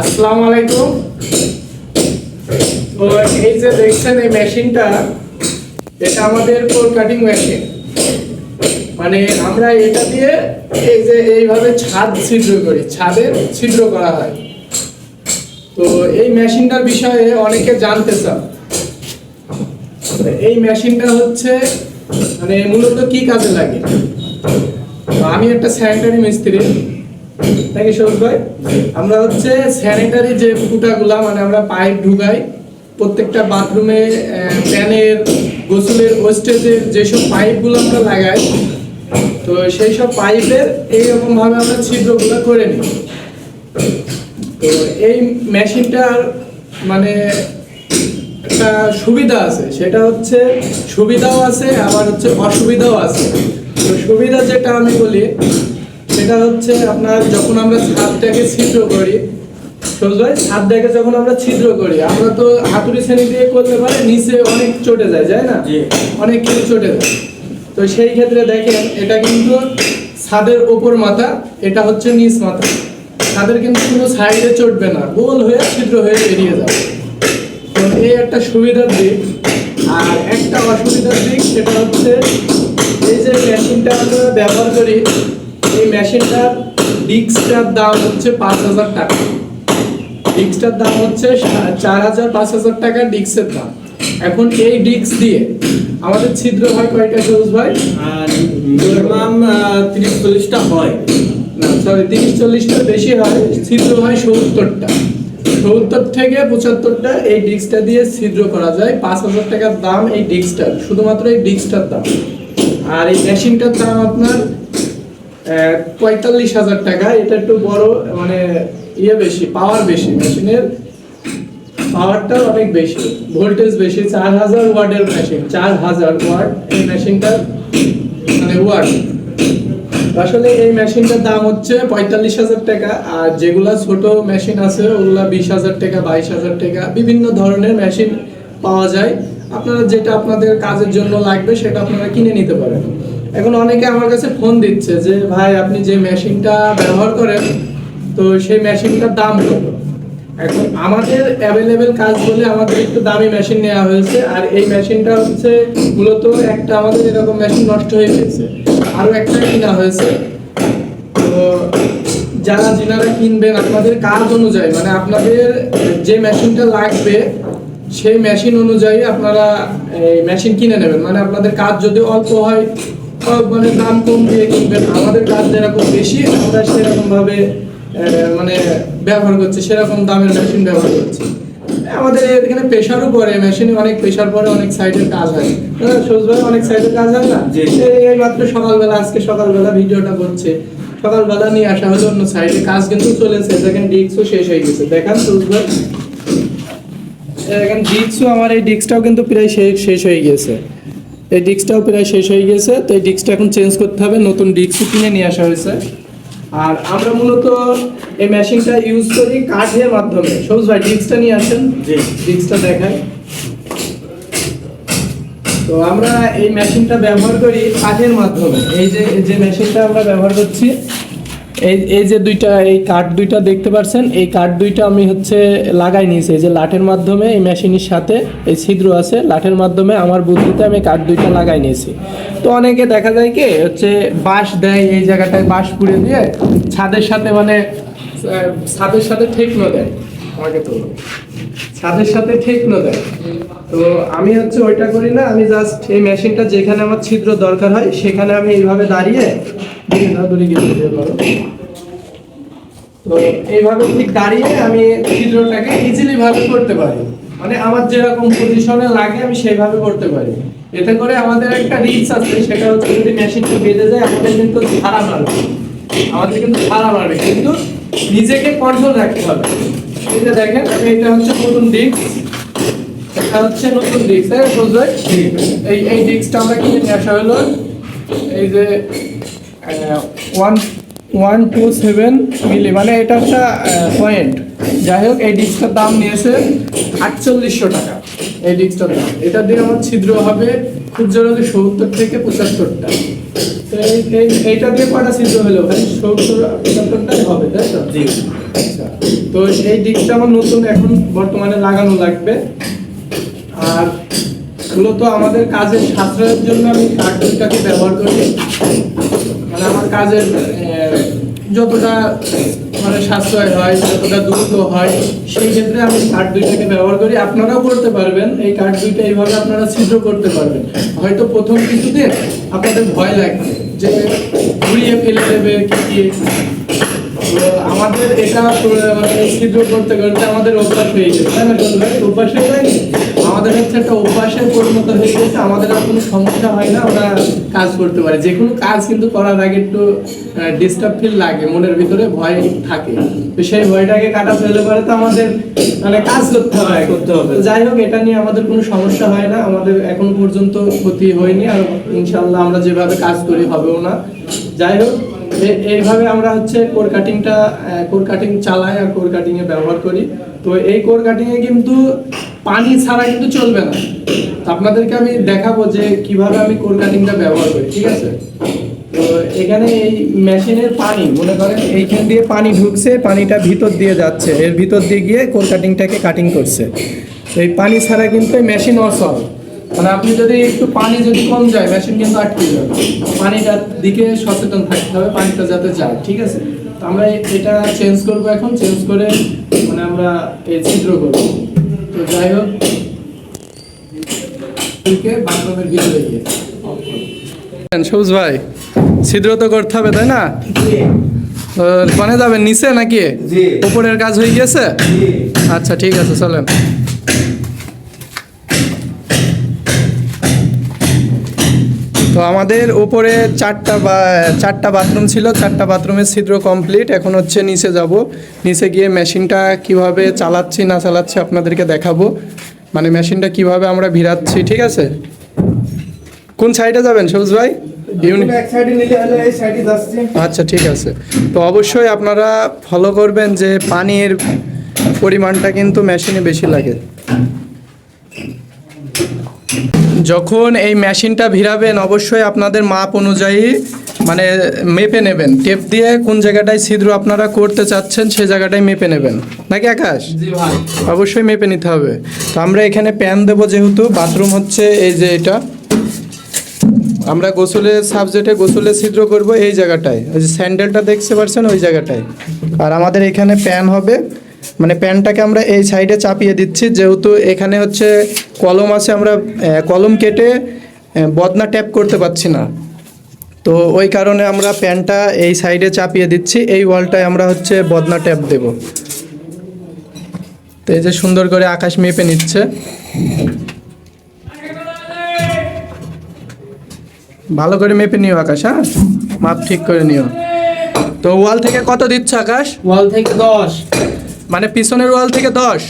আসসালামু আলাইকুম। তো এই যে দেখছেন এই মেশিনটা, এটা আমাদের কোর কাটিং মেশিন। মানে আমরা এটা দিয়ে এই যে এইভাবে ছাদ ছিদ্র করি, ছাদের ছিদ্র করা হয়। তো এই মেশিনটার বিষয়ে অনেকে জানতে চান। এই মেশিনটা হচ্ছে মানে মূলত কি কাজে লাগে? আমি একটা স্যানিটারি মিস্ত্রি। নাকি সবুজ ভাই। আমরা হচ্ছে স্যানিটারি যে ফুটাগুলা মানে আমরা পাইপ ঢুকাই, প্রত্যেকটা বাথরুমে প্যানের গোসলের ওয়েস্টেজের যেসব পাইপগুলো আমরা লাগাই, তো সেই সব পাইপের এইরকম ভাবে আমরা ছিদ্রগুলো করে নিই। তো এই মেশিনটার মানে একটা সুবিধা আছে। সেটা হচ্ছে সুবিধাও আছে, আবার হচ্ছে অসুবিধাও আছে। তো সুবিধা যেটা আমি বলি সেটা হচ্ছে আপনার যখন আমরা ছাদটাকে ছিদ্র করি সোজাই ছাদটাকে যখন আমরা ছিদ্র করি আমরা তো হাতুড়ি শ্রেণি দিয়ে করতে পারে নিচে অনেক চটে যায় যায় না? অনেক কিছু চটে যায়। তো সেই ক্ষেত্রে দেখেন এটা কিন্তু ছাদের ওপর মাথা এটা হচ্ছে নিচ মাথা। ছাদের কিন্তু কোনো সাইডে চটবে না গোল হয়ে ছিদ্র হয়ে বেরিয়ে যাবে। তো এই একটা সুবিধার দিক। আর একটা অসুবিধার দিক সেটা হচ্ছে এই যে মেশিনটা আমরা ব্যবহার করি এই মেশিনটার ডিস্কটার দাম হচ্ছে পাঁচ হাজার টাকা। ডিস্কটার দাম হচ্ছে চার হাজার পাঁচ হাজার টাকা ডিস্কের দাম। এখন এই ডিস্ক দিয়ে আমাদের ছিদ্র হয় কয়টা সবুজ ভাই? আর মিনিমাম তিরিশ চল্লিশটা হয়। না সরি তিরিশ চল্লিশটা বেশি হয় ছিদ্র হয় সত্তরটা। সত্তর থেকে পঁচাত্তরটা এই ডিস্কটা দিয়ে ছিদ্র করা যায়। পাঁচ হাজার টাকার দাম এই ডিস্কটার শুধুমাত্র এই ডিস্কটার দাম। আর এই মেশিনটার দাম আপনার পঁয়তাল্লিশ হাজার টাকা। এটা একটু বড় মানে ইয়ে বেশি পাওয়ার বেশি। মেশিনের পাওয়ারটা অনেক বেশি। ভোল্টেজ বেশি, চার হাজার ওয়ার্ডের মেশিন চার হাজার ওয়াট এই মেশিনটার মানে ওয়াট আসলে এই মেশিনটার দাম হচ্ছে পঁয়তাল্লিশ হাজার টাকা, আর যেগুলা ছোট মেশিন আছে, ওগুলা বিশ হাজার টাকা, বাইশ হাজার টাকা, বিভিন্ন ধরনের মেশিন পাওয়া যায়। আপনারা যেটা আপনাদের কাজের জন্য লাগবে, সেটা আপনারা কিনে নিতে পারেন। এখন অনেকে আমার কাছে ফোন দিচ্ছে যে, ভাই, আপনি যে মেশিনটা ব্যবহার করেন, তো সেই মেশিনটার দাম কত? এখন আমাদের অ্যাভেলেবেল কাজ বলে আমাদের একটু দামি মেশিন নেওয়া হয়েছে, আর এই মেশিনটা হচ্ছে মূলত একটা আমাদের এরকম মেশিন নষ্ট হয়ে গেছে। আরও একটা কিনা হয়েছে। তো যারা যিনারা কিনবেন, আপনাদের কাজ অনুযায়ী মানে আপনাদের যে মেশিনটা লাগবে, সেই মেশিন অনুযায়ী আপনারা এই মেশিন কিনে নেবেন। মানে আপনাদের কাজ যদি অল্প হয় মানে দাম কম দিয়ে কিনবেন। আমাদের কাজ যেরকম বেশি আমরা সেরকম ভাবে মানে ব্যবহার করছি সেরকম দামের মেশিন ব্যবহার করছি। আমাদের এখানে প্রেশারও পড়ে মেশিনে অনেক প্রেশার পড়ে অনেক সাইডের কাজ হয়। হ্যাঁ, অনেক সাইডের কাজ হয় না। এই- মাত্র সকালবেলা আজকে সকালবেলা ভিডিওটা করছে। সকালবেলা নিয়ে আসা হলো অন্য সাইডে কাজ কিন্তু চলেছে দেখেন ডিস্কও শেষ হয়ে গেছে। দেখেন সবুজ ভাই এখন ডিস্কও আমার এই ডিস্কটাও কিন্তু প্রায় শেষ শেষ হয়ে গেছে। এই ডিস্কটাও প্রায় শেষ হয়ে গেছে। তো এই ডিস্কটা এখন চেঞ্জ করতে হবে নতুন ডিস্ক কিনে নিয়ে আসা হয়েছে। আর আমরা মূলত এই মেশিনটা ইউজ করি কাঠের মাধ্যমে। সবুজ ভাই ডিস্কটা নিয়ে আসেন। জি। ডিস্কটা দেখায় তো আমরা এই মেশিনটা ব্যবহার করি কাঠের মাধ্যমে। এই যে এই যে মেশিনটা আমরা ব্যবহার করছি এই এই যে দুইটা, এই কাঠ দুইটা দেখতে পাচ্ছেন এই কাঠ দুইটা আমি হচ্ছে লাগাই নিয়েছি। এই যে লাঠের মাধ্যমে, এই মেশিনের সাথে এই ছিদ্র আছে, লাঠের মাধ্যমে আমার বুদ্ধিতে আমি কাঠ দুইটা লাগাই নিয়েছি। তো অনেকে দেখা যায় কি, হচ্ছে বাঁশ দেয় এই জায়গাটায়, বাঁশ পুড়ে দিয়ে, ছাদের সাথে মানে ছাদের সাথে ঠেকনো দেয়। আমাকে তো ছাদের সাথে ঠেকনো দেয়। তো আমি হচ্ছে ওইটা করি না, আমি জাস্ট এই মেশিনটা যেখানে আমার ছিদ্র দরকার হয়, সেখানে আমি এইভাবে দাঁড়িয়ে। তো এইভাবে ঠিক দাঁড়িয়ে আমি ছিদ্রটাকে ইজিলি ভাবে করতে পারি। মানে আমার যেরকম পজিশনে লাগে, আমি সেইভাবে করতে পারি। এতে করে আমাদের একটা রিস্ক আছে, সেটা হচ্ছে যদি মেশিনটা বেঁধে যায়, আমাদের কিন্তু ধারা মারবে আমাদের কিন্তু ধারা মারবে কিন্তু নিজেকে কন্ট্রোল রাখতে হবে। যে দেখেন এটা হচ্ছে নতুন ডিস্ক এটা হচ্ছে নতুন ডিস্ক তাই ভাই? এই এই ডিস্কটা আমরা কিনে নিয়ে আসা হলো। এই যে one one two seven milli মানে এটা একটা পয়েন্ট যাই হোক, এই ডিস্কটার দাম নিয়েছে আটচল্লিশশো টাকা। এই ডিস্কটার দাম। এটা দিয়ে আমার ছিদ্র হবে খুব জোর হলে সত্তর থেকে পঁচাত্তরটা। এইটা দিয়ে কটা ছিদ্র হলো? ভাই সত্তর, পঁচাত্তরটাই হবে, তাই তো? তো এই ডিস্কটা আমার নতুন, এখন বর্তমানে লাগানো লাগবে। আর মূলত আমাদের কাজের সাশ্রয়ের জন্য আমি কাঠ দুইটাকে ব্যবহার করি। মানে আমার কাজের যতটা মানে সাশ্রয় হয়, যতটা দ্রুত হয়, সেই ক্ষেত্রে আমি কাঠ দুইটাকে ব্যবহার করি। আপনারাও করতে পারবেন, এই কাঠ দুইটা এইভাবে আপনারা ছিদ্র করতে পারবেন। হয়তো প্রথম কিছুদিন আপনাদের ভয় লাগবে যে ঘুরিয়ে ফেলে দেবে কি আমাদের এটা মানে করতে করতে আমাদের অভ্যাস হয়ে গেছে তাই না অভ্যাস হয়ে যায়নি আমাদের হচ্ছে একটা অভ্যাসে পরিণত হয়ে গেছে আমাদের আর কোনো সমস্যা হয় না আমরা কাজ করতে পারি। যে কোনো কাজ কিন্তু করার আগে একটু ডিস্টার্ব ফিল লাগে মনের ভিতরে ভয় থাকে। তো সেই ভয়টাকে কাটা ফেলে পরে তো আমাদের মানে কাজ করতে হয়। করতে হবে। যাই হোক এটা নিয়ে আমাদের কোনো সমস্যা হয় না আমাদের এখন পর্যন্ত ক্ষতি হয়নি আর ইনশাল্লাহ আমরা যেভাবে কাজ করি হবেও না। যাই হোক এইভাবে আমরা হচ্ছে কোর কাটিংটা কোর কাটিং চালাই আর কোর কাটিং এ ব্যবহার করি। তো এই কোর কাটিং এ কিন্তু পানি ছাড়া কিন্তু চলবে না। তো আপনাদেরকে আমি দেখাবো যে কীভাবে আমি কোর কাটিংটা ব্যবহার করি, ঠিক আছে? তো এখানে এই মেশিনের পানি, মনে করেন এইখান দিয়ে পানি ঢুকছে, পানিটা ভিতর দিয়ে যাচ্ছে। এর ভিতর দিয়ে গিয়ে কোর কাটিংটাকে কাটিং করছে। তো এই পানি ছাড়া কিন্তু মেশিন অসল মানে আপনি যদি একটু পানি যদি কম যায় মেশিন কিন্তু আটকে যাবে। পানিটার দিকে সচেতন থাকতে হবে পানিটা যাতে যায় ঠিক আছে? তো আমরা এটা চেঞ্জ করব এখন চেঞ্জ করে মানে আমরা এই ছিদ্র করব। তো যাই হোক বাথরুমের ভিতরে গিয়ে। সবুজ ভাই ছিদ্র তো করতে হবে তাই না? যাবেন নিচে নাকি? উপরের কাজ হয়ে গেছে? আচ্ছা ঠিক আছে চলেন। আমাদের উপরে চারটা বা চারটা বাথরুম ছিল চারটা বাথরুমের ছিদ্র কমপ্লিট এখন হচ্ছে নিচে যাব। নিচে গিয়ে মেশিনটা কীভাবে চালাচ্ছি না চালাচ্ছি আপনাদেরকে দেখাবো। মানে মেশিনটা কীভাবে আমরা ভিড়াচ্ছি ঠিক আছে? কোন সাইডে যাবেন সবুজ ভাই? আচ্ছা ঠিক আছে। তো অবশ্যই আপনারা ফলো করবেন যে পানির পরিমাণটা কিন্তু মেশিনে বেশি লাগে। যখন এই মেশিনটা ভিড়াবেন অবশ্যই আপনাদের মাপ অনুযায়ী মানে মেপে নেবেন। টেপ দিয়ে কোন জায়গাটায় ছিদ্র আপনারা করতে চাচ্ছেন সে জায়গাটায় মেপে নেবেন। নাকি আকাশ? অবশ্যই মেপে নিতে হবে। তো আমরা এখানে প্যান দেবো যেহেতু বাথরুম হচ্ছে এই যে এটা। আমরা গোসলের সাবজেক্টে গোসলে ছিদ্র করব এই জায়গাটায়। ওই যে স্যান্ডেলটা দেখতে পারছেন ওই জায়গাটায়। আর আমাদের এখানে প্যান হবে। মানে প্যানটাকে আমরা এই সাইডে চাপিয়ে দিচ্ছি, যেহেতু এখানে হচ্ছে কলম আছে, আমরা কলম কেটে বদনা ট্যাপ করতে পারছি না। তো ওই কারণে আমরা প্যানটা এই সাইডে চাপিয়ে দিচ্ছি, এই ওয়ালটায় আমরা হচ্ছে বদনা ট্যাপ দেব। তো এই যে সুন্দর করে আকাশ মেপে নিচ্ছে। ভালো করে মেপে নিও আকাশ হ্যাঁ? মাপ ঠিক করে নিও। তো ওয়াল থেকে কত দিচ্ছ আকাশ? ওয়াল থেকে দশ। মানে পিছনের ওয়াল থেকে দশ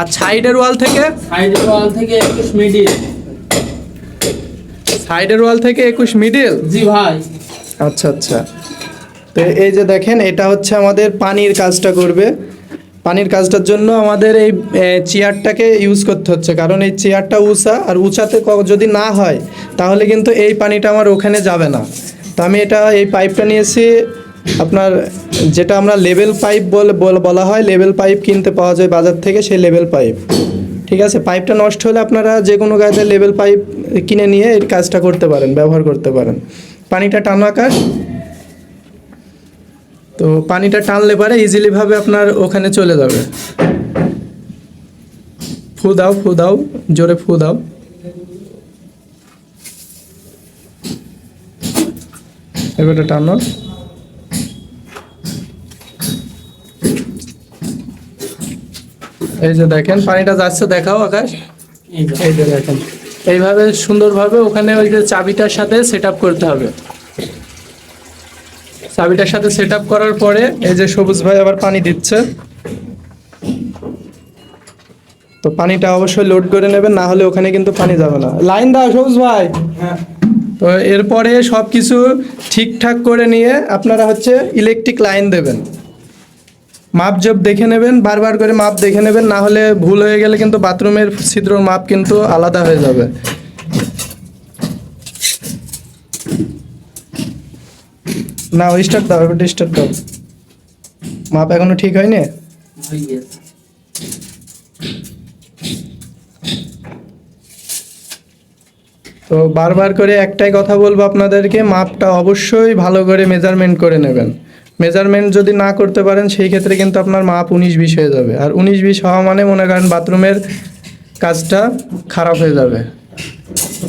আর সাইডের ওয়াল থেকে? সাইডের ওয়াল থেকে একুশ মিডিল। সাইডের ওয়াল থেকে একুশ মিডিল? জি ভাই। আচ্ছা আচ্ছা। তো এই যে দেখেন এটা হচ্ছে আমাদের পানির কাজটা করবে। পানির কাজটার জন্য আমাদের এই চেয়ারটাকে ইউজ করতে হচ্ছে। কারণ এই চেয়ারটা উঁচা আর উঁচাতে যদি না হয় তাহলে কিন্তু এই পানিটা আমার ওখানে যাবে না। তো আমি এটা এই পাইপটা নিয়েছি আপনার যেটা আমরা লেভেল পাইপ বলে, বল- হয়, লেভেল পাইপ কিনতে পাওয়া যায় বাজার থেকে, সেই লেভেল পাইপ। ঠিক আছে? পাইপটা নষ্ট হলে আপনারা যে কোনো কাজে লেভেল পাইপ কিনে নিয়ে এই কাজটা করতে পারেন, ব্যবহার করতে পারেন। পানিটা টানো আকাশ তো পানিটা টানলে পারে ইজিলি ভাবে আপনার ওখানে চলে যাবে। ফু দাও ফু দাও, জোরে ফু দাও। এবারে টানো। এই যে দেখেন পানিটা যাচ্ছে দেখাও আকাশ। এই যে। দেখেন। এইভাবে সুন্দরভাবে ওখানে ওই যে চাবিটার সাথে সেট করতে হবে। চাবিটার সাথে সেট করার পরে এই যে সবুজ ভাই আবার পানি দিচ্ছে। তো পানিটা অবশ্যই লোড করে নেবেন না হলে ওখানে কিন্তু পানি যাবে না। লাইন দাও সবুজ ভাই। হ্যাঁ। তো এরপরে সব কিছু ঠিকঠাক করে নিয়ে আপনারা হচ্ছে ইলেকট্রিক লাইন দেবেন। মাপ জব দেখে নেবেন, বারবার করে মাপ দেখে নেবেন, না হলে ভুল হয়ে গেলে কিন্তু বাথরুমের ছিদ্রর মাপ কিন্তু আলাদা হয়ে যাবে। না ওই স্টার্ট দাও, এবার স্টার্ট দাও। মাপ এখনও ঠিক হয়নি? হয়ে তো বারবার করে একটাই কথা বলব আপনাদেরকে, মাপটা অবশ্যই ভালো করে মেজারমেন্ট করে নেবেন। মেজারমেন্ট যদি না করতে পারেন সেই ক্ষেত্রে কিন্তু আপনার মাপ উনিশ বিশ হয়ে যাবে। আর উনিশ বিশ হওয়া মানে মনে করেন বাথরুমের কাজটা খারাপ হয়ে যাবে।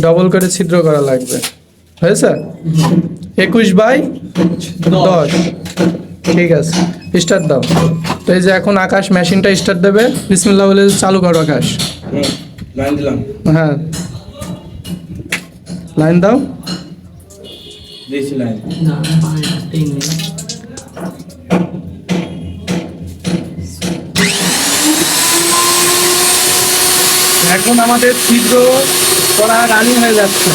ডবল করে ছিদ্র করা লাগবে। হয়েছে? একুশ বাই দশ। ঠিক আছে। স্টার্ট দাও। তো এই যে এখন আকাশ মেশিনটা স্টার্ট দেবে। বিসমিল্লাহ বলে চালু করো আকাশ। লাইন হ্যাঁ। লাইন দাও। দিয়েছি লাইন এখন আমাদের ছিদ্র করা রানি হয়ে যাচ্ছে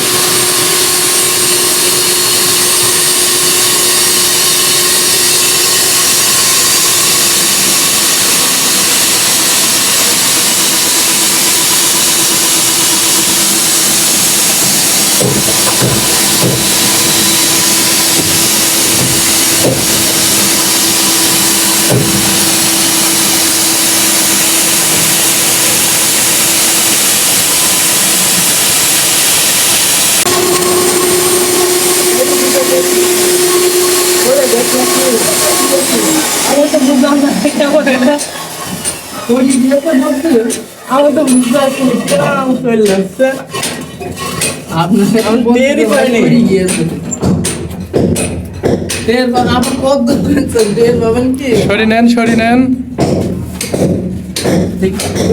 আমার তো বুঝলাম না এটা করে না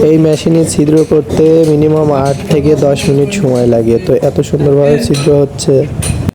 এই মেশিনে ছিদ্র করতে মিনিমাম আট থেকে দশ মিনিট সময় লাগে, তো এত সুন্দরভাবে ছিদ্র হচ্ছে।